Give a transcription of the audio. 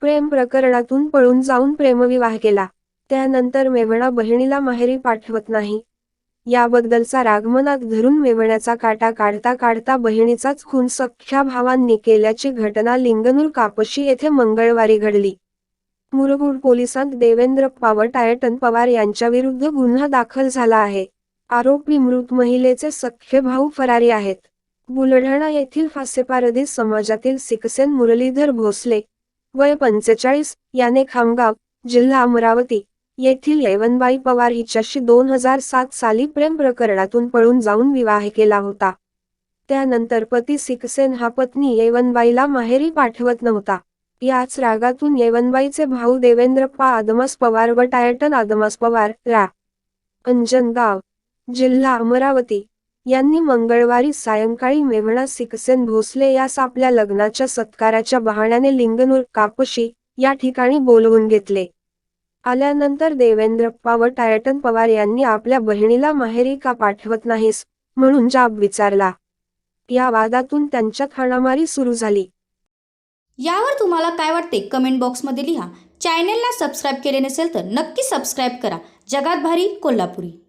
प्रेम प्रकरणातून पळून जाऊन प्रेमविवाह केला. त्यानंतर मेवणा बहिणीला माहेरी पाठवत नाही. याबद्दलचा रागमनात धरून मेवण्याचा काटा काढता काढता बहिणीचाच खून सख्ख्या भावांनी केल्याची घटना लिंगनूर कापशी येथे मंगळवारी घडली. मुरगुड पोलिसांत देवेंद्र पावटायटन पवार यांच्याविरुद्ध गुन्हा दाखल झाला आहे. आरोपी मृत महिलेचे सख्खे भाऊ फरारी आहेत. बुलढाणा येथील फासेपारधी समाजातील सिकसेन मुरलीधर भोसले वय पंचेचाळीस याने खामगाव जिल्हा अमरावती येथील येवनबाई पवार हिच्याशी दोन हजार सात साली प्रेम प्रकरणातून पळून जाऊन विवाह केला होता. त्यानंतर पती सिकसेन हा पत्नी येवनबाईला माहेरी पाठवत नव्हता. याच रागातून येवनबाईचे भाऊ देवेंद्रप्पा आदमास पवार व टायटन आदमास पवार रा. अंजनगाव जिल्हा अमरावती यांनी मंगळवारी सायंकाळी मेवणा सिकसेन भोसले यास आपल्या लग्नाच्या सत्काराच्या बहाण्याने लिंगनूर कापशी या ठिकाणी बोलवून घेतले. आल्यानंतर देवेंद्रप्पा व टायटन पवार यांनी आपल्या बहिणीला माहेरी का पाठवत नाहीस? म्हणून जाब विचारला. या वादातून त्यांच्यात हाणामारी सुरू झाली. यावर तुम्हाला काय वाटते? कमेंट बॉक्समध्ये लिहा. चॅनेलला सबस्क्राईब केले नसेल तर नक्की सबस्क्राईब करा. जगात भारी कोल्हापुरी.